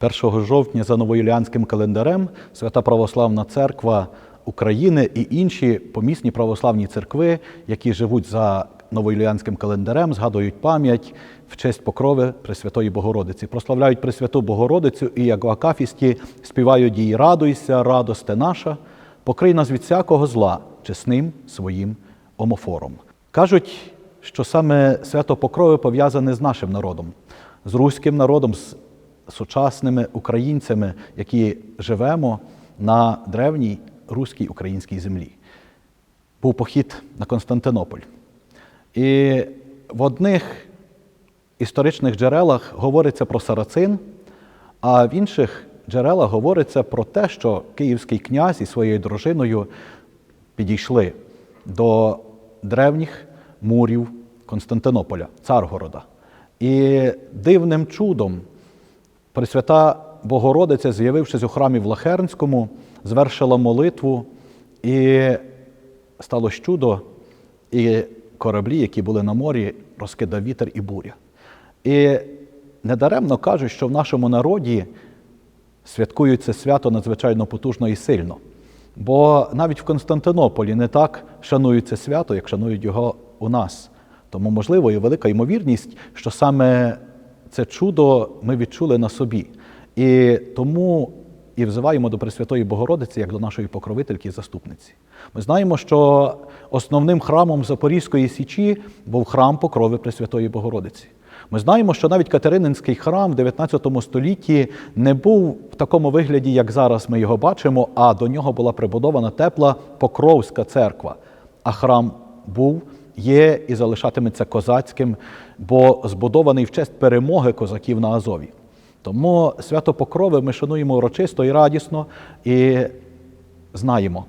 1 жовтня за новоюліанським календарем Свята Православна Церква України і інші помісні православні церкви, які живуть за новоюліанським календарем, згадують пам'ять в честь покрови Пресвятої Богородиці. Прославляють Пресвяту Богородицю і як в Акафісті співають їй Радуйся, радосте наша, покрий нас від всякого зла чесним своїм омофором. Кажуть, що саме свято Покрови пов'язане з нашим народом, з руським народом, з сучасними українцями, які живемо на древній руській українській землі. Був похід на Константинополь. І в одних історичних джерелах говориться про сарацин, а в інших джерелах говориться про те, що київський князь із своєю дружиною підійшли до древніх мурів Константинополя, Царгорода. І дивним чудом Пресвята Богородиця, з'явившись у храмі в Лахернському, звершила молитву, і сталося чудо, і кораблі, які були на морі, розкидав вітер і буря. І недаремно кажуть, що в нашому народі святкують це свято надзвичайно потужно і сильно. Бо навіть в Константинополі не так шанують це свято, як шанують його у нас. Тому, можливо, і велика ймовірність, що саме це чудо ми відчули на собі. І тому і взиваємо до Пресвятої Богородиці як до нашої покровительки і заступниці. Ми знаємо, що основним храмом Запорізької Січі був храм покрови Пресвятої Богородиці. Ми знаємо, що навіть Катерининський храм в 19 столітті не був в такому вигляді, як зараз ми його бачимо, а до нього була прибудована тепла Покровська церква. А храм був, є і залишатиметься козацьким, бо збудований в честь перемоги козаків на Азові. Тому свято Покрови ми шануємо урочисто і радісно і знаємо,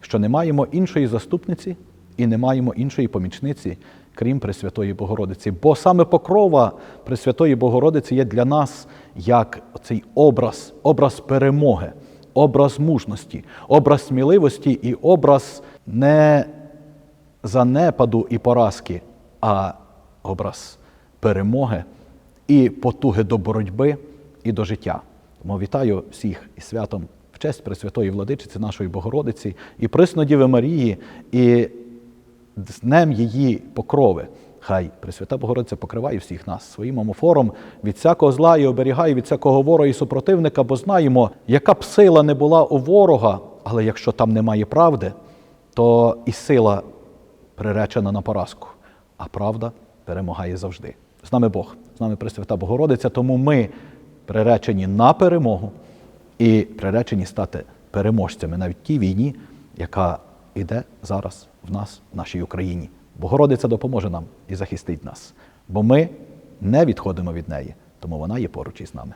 що не маємо іншої заступниці і не маємо іншої помічниці, крім Пресвятої Богородиці. Бо саме покрова Пресвятої Богородиці є для нас як цей образ, образ перемоги, образ мужності, образ сміливості і образ не занепаду і поразки, а образ перемоги і потуги до боротьби і до життя. Тому вітаю всіх із святом в честь Пресвятої Владичиці нашої Богородиці і Приснодіви Марії, і днем її покрови. Хай Пресвята Богородиця покриває всіх нас своїм омофором від всякого зла і оберігає від всякого ворога і супротивника, бо знаємо, яка б сила не була у ворога, але якщо там немає правди, то і сила приречена на поразку, а правда перемагає завжди. З нами Бог, з нами Пресвята Богородиця, тому ми приречені на перемогу і приречені стати переможцями навіть тій війні, яка йде зараз в нас, в нашій Україні. Богородиця допоможе нам і захистить нас, бо ми не відходимо від неї, тому вона є поруч із нами.